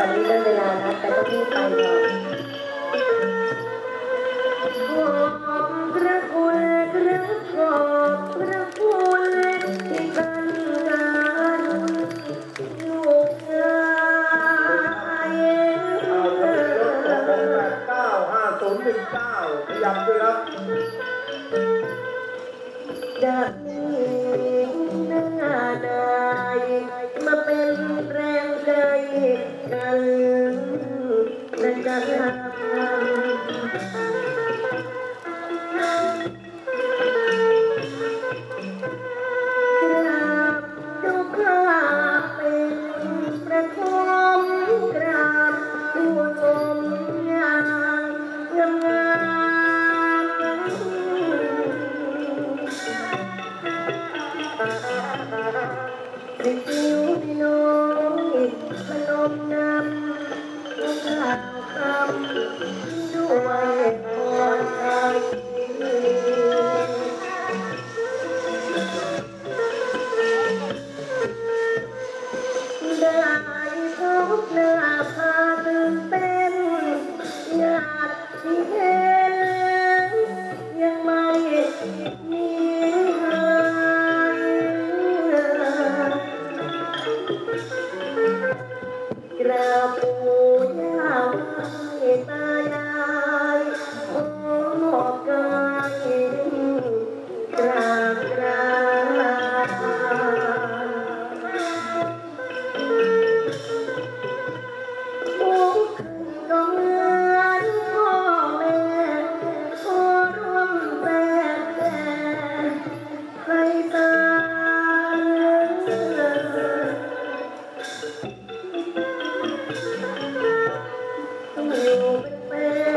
ตอนนี้ได้เวลานะแต่ต้องรีบไปก่อนขอบพระคุณครับขอบพระคุณที่เป็นการลูกชายเอาเบียนรถของผมแปดเก้าห้าศูนย์หนึ่งเก้าขยับด้วยครับจะ กั ข่าวคำด้วยพรไท ต้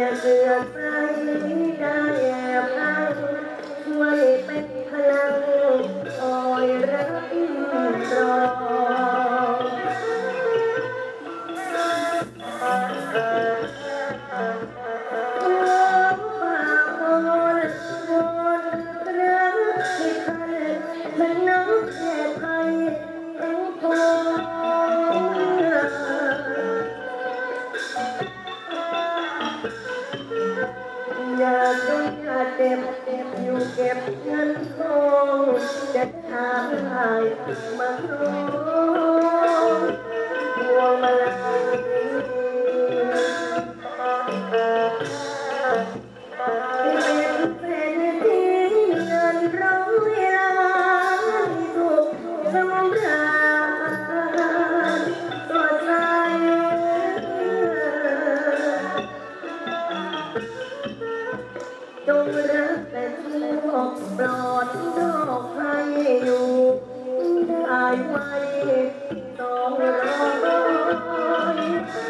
อย่ อย่าจนอย่าเจ็บเด็บอยู่เก็บเงินทองจะทำให้มาคร จงรักแต่ชั่วปลอดโรคภัยอยู่ได้ไว้องรอยปี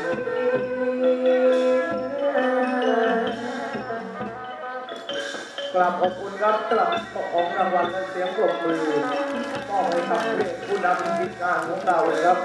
กราบขอบคุณครับกลับของรางวัลและเสียงปรบมือมอบให้กับผู้นำกิจการของเราเลยครับ